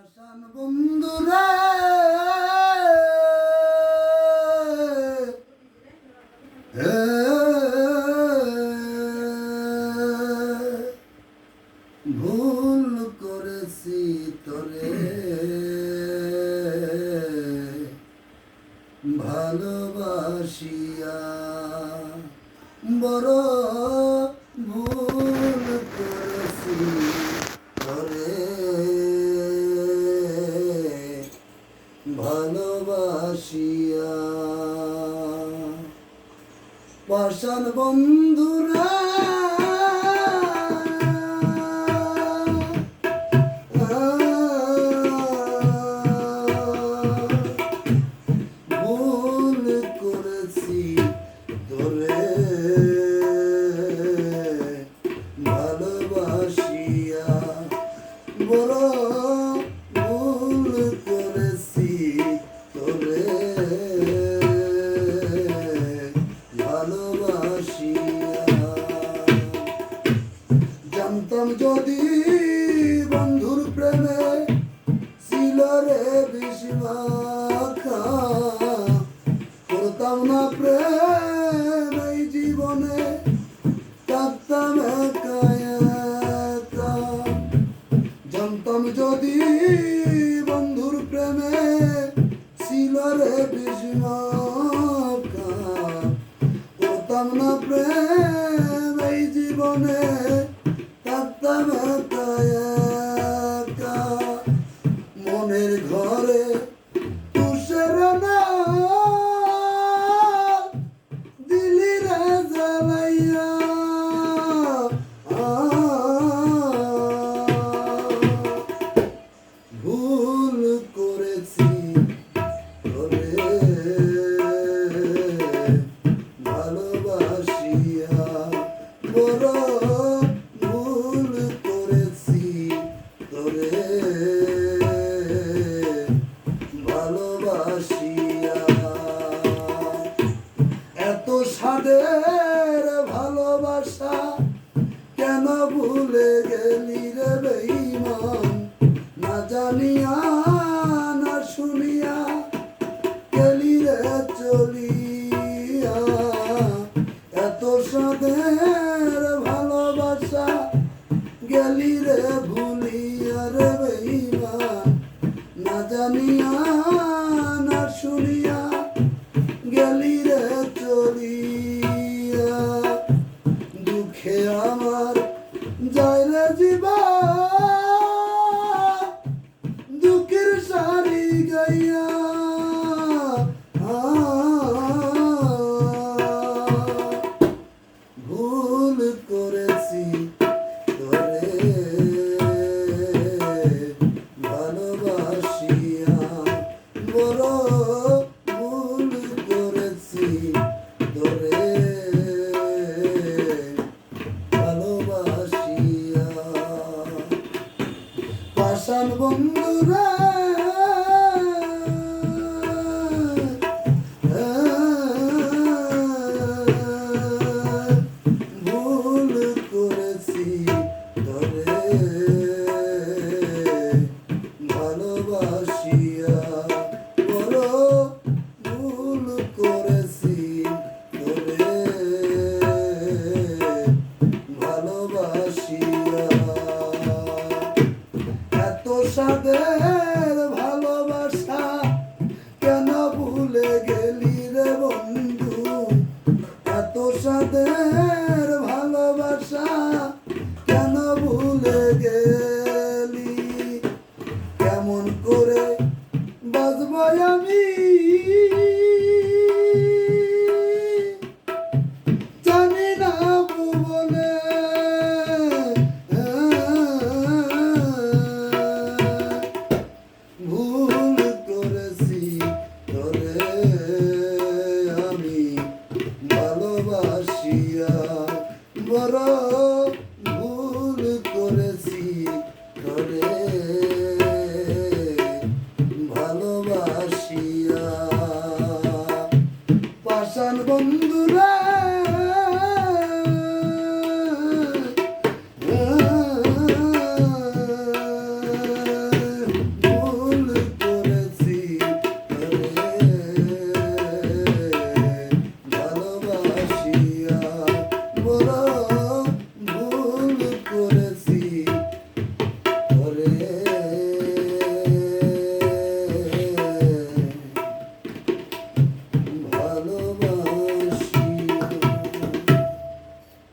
পাষাণ বন্ধুরা ভুল করেছি তোরে। ভালোবাসিয়া। বড় ভুল করেছি তোরে। পাষাণ বন্ধুরা। জানতাম যদি বন্ধুর প্রেমে ছিল রে বিষ্মাখা করতাম না প্রেম এই জীবনে থাকতাম একা। জানতাম যদি সাদের ভালোবাসা, কেন ভুলে গেলি রে বেঈমান? না জানিয়া, না শুনিয়া গেলি রে চলিয়া। এত সাদের ভালোবাসা, গেলি রে ভুলিয়া yeah. Oh,